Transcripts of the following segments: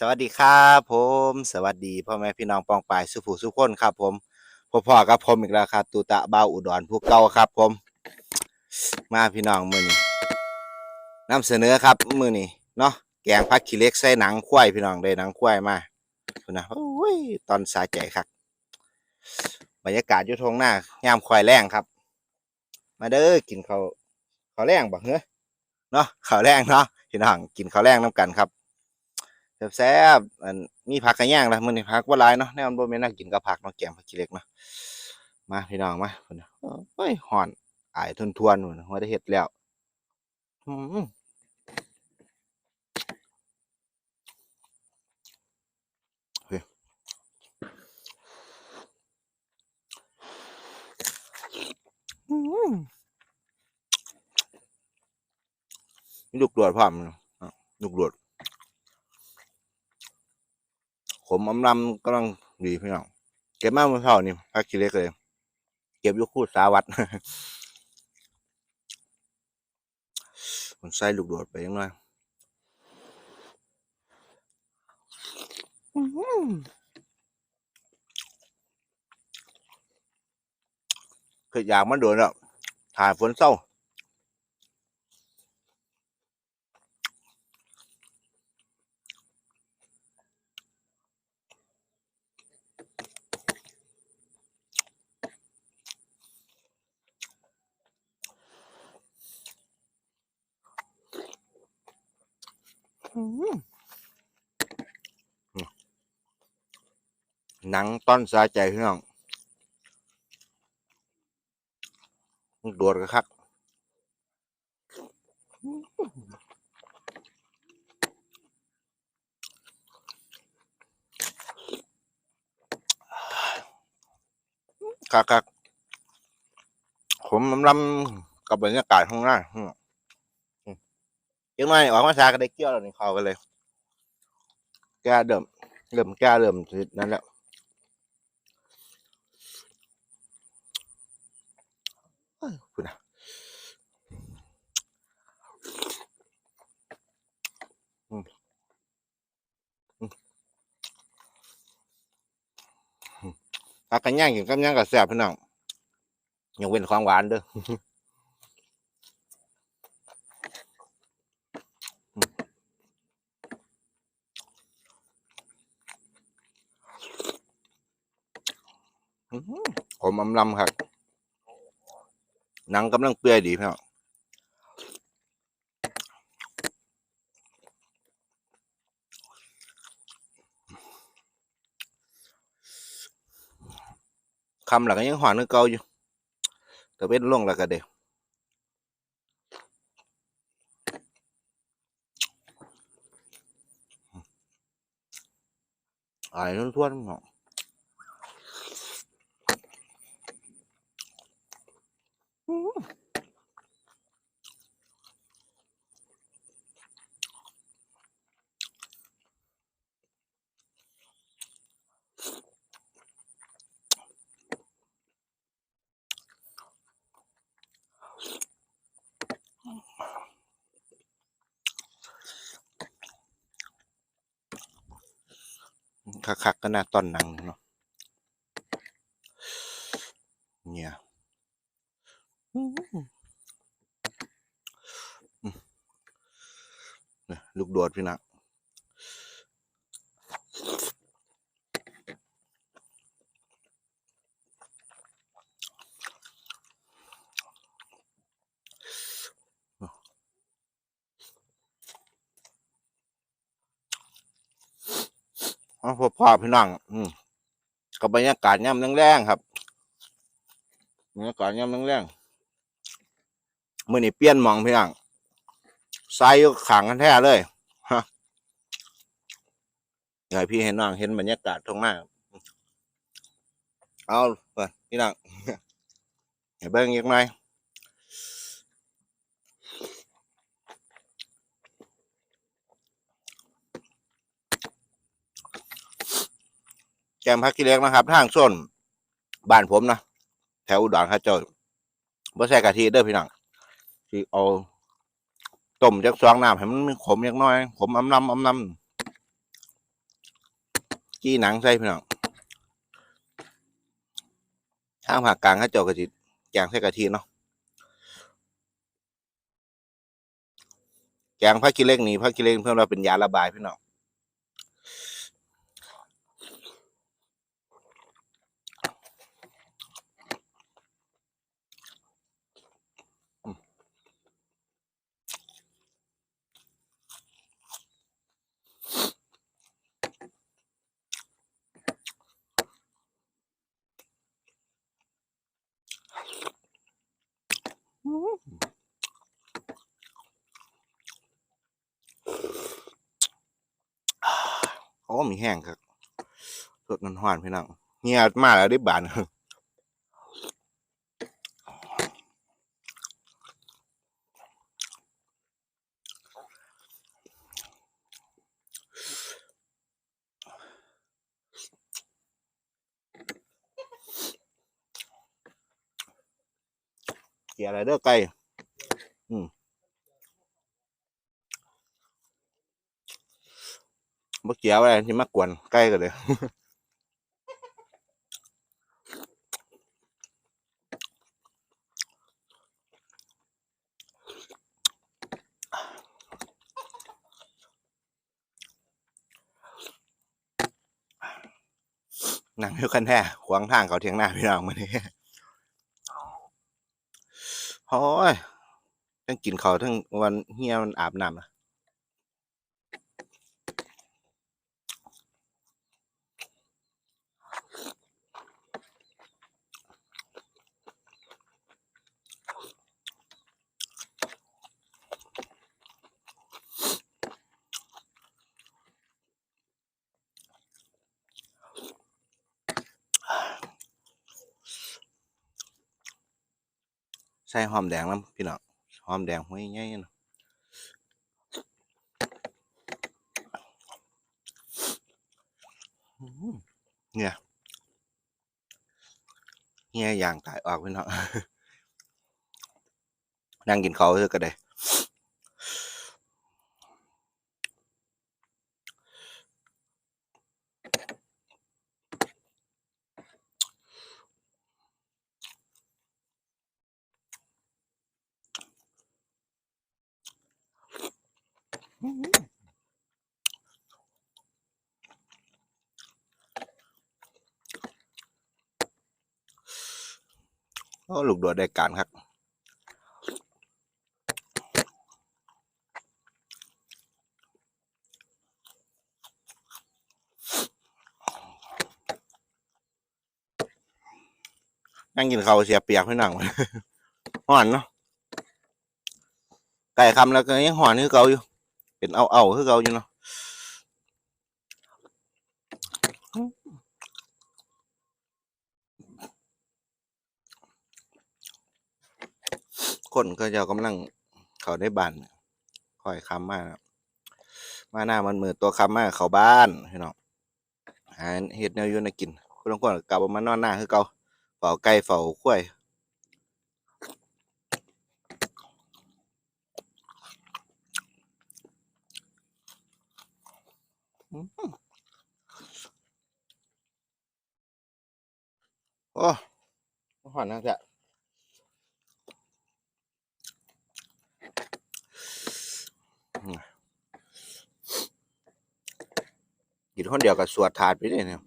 สวัสดีครับผม สวัสดีพ่อแม่พี่น้องปองปายสุภูสุขคนครับ ผมพ่อๆกับผมอีกแล้วครับตูตะเบ้าอุดรผู้เก่าครับ ผม มาพี่น้องมือนี้นำเสนอครับมือนี้เนาะแกงผักขี้เล็กใส่หนังควายพี่น้องได้หนังควายมาพุ่นะโอ้ยตอนสาใจครับบรรยากาศยู่ทงหน้ายามควายแรงครับ มาเด้อกินข้าวข้าวแรงบ่เหรอเนาะข้าวแรงเนาะพี่น้องกินข้าวแรงน้ำกันครับ แซ่บๆอันมีผักกระย่างละมื้อนี้ผักบ่หลายเนาะแนวมันบ่แม่นน่ากินกับผักเนาะแกงผักขี้เหล็กเนาะมาพี่น้องมาพุ่นน่ะโอ้ยฮ้อนอายทวนๆพุ่นน่ะบ่ได้เฮ็ดแล้วอืมเฮ้ยมมีลูกโดดพร้อมเนาะอะลูกโดด ข มอำลำกำลังดีพี่น้องเก็บมาเมื่อเช้านี่พักขี้เล็กเลย เก็บอยุคูดสาวัดมันใส่ลูกโดดไปยังไงคืออยากมันโดนแล้วถ่ายฝนเศร้า หนังต้อนสาใจพี่น้องลูดกันครับคักคักผมลำลำกับบรรยากาศข้างหน้าอืมอืม ยังไงออกมาชาก็ได้เกี่ยวแล้วนี่เข้ากันเลยแก้เดิมเริ่มแก้เริ่มนั่นแหละอ้ยคุณนะอืมอืมอืมถ้ากันย่างกินกับย่างกับแซ่บพี่น้องยกเว้นของหวานเด้อหือ ผมอำลำครับหนังกำลังเปื่อยดีพี่น้องคำหลักยังหวานนึกเกาอยู่แต่เป็นล่วงแล้วก็เด้อายทวนๆเนาะ คักๆก็น่าต้อนหนังเนาะเนี่ยอื้อหืออืมเนี่ยลูกโดดพี่นะ เอาพอพอพี่น้องอืมกับบรรยากาศย่ำแรงๆครับบรรยากาศย่ำแรงๆมื่อนี้เปลี่ยนมองพี่น้องใส่ขังกันแท้เลยฮะอยากพี่เห็นน้องเห็นบรรยากาศตรงหน้าเอาไปพี่น้องเห็นเบิ้งยังไง กมพักกิเล็กนะครับทางส้นบ้านผมนะแถวอุดรครับเจ้าบ่ใส่กะทิเด้อพี่น้องที่เอาต้มจากซองน้ำให้มันมีขมจักน้อย ขมอำลำอ้ำลจี้หนังใส่พี่น้องทางภาคกลางเขาเจ้ากะทิแกงใส่กะทิเนาะแกงผักกิเล็กนี่ผักกิเล็กเพื่อนเราเป็นยาระบายพี่น้อง โอ้มีแห้งครับสดมันหวานพี่น้องเฮียมาแล้วได้บานเกี่ยอะไรเด้อไก่อืม บ่เกี่ยวอะไรที่มากวนไก่กันเลยนั่งอยู่กันแท้ขวางทางเขาเทียงหน้าพี่น้องมาเนี่โอ้ยทั้งกินเขาทั้งวันเฮียมันอาบน้ำนะ ใส่หอมแดงน้ำพี่น้องหอมแดงห้วยใหญ่ๆนะอื้อหือเนี่ยเฮียอย่างตายออกพี่น้องนั่งกินเขาวเถอะก็ได้ โอ้ลูกโดดได้การครับนั่งกินข้าวเสียเปียกพี่น้องห่อนเนาะไก่คำแล้วก็ยังห่อนคือเก่าอยู่ เป็นเอาเอาคือเก่าอยู่เนาะคนก็จะกำลังเขาได้บ้านคอยคำมากมาหน้ามันมือตัวคำมากเขาบ้านพี่น้องหาเห็ดแนวยู่นกินคุณต้องคนกลับมานอนหน้าคือเก่าเฝ้าไก่เฝ้าข้วย โอ้หอนนะจ๊ะกินคนเดียวกับสวดถาดไปเลยเนี่ย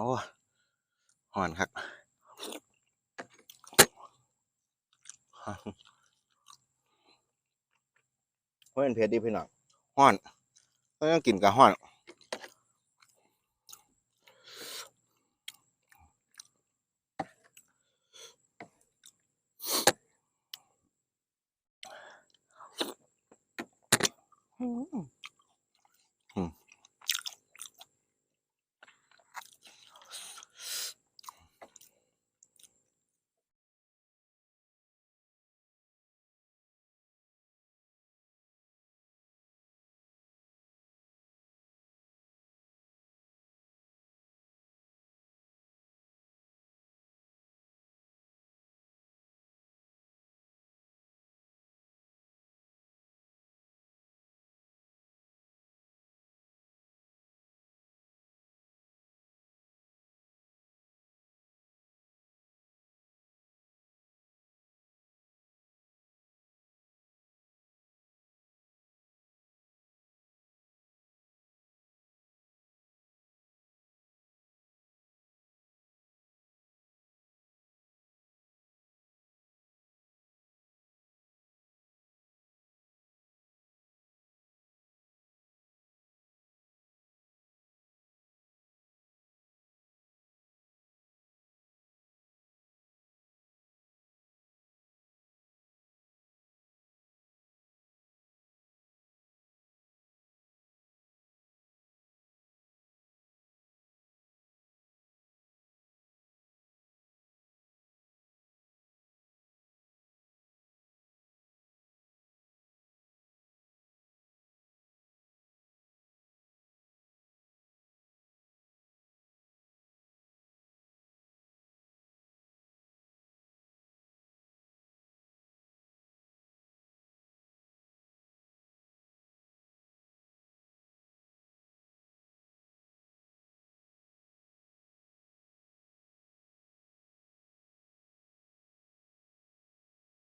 อ้หอนครับเฮ้ยเป็นเพชรดีพี่น้องห้อนก็ยังกินกับห้อน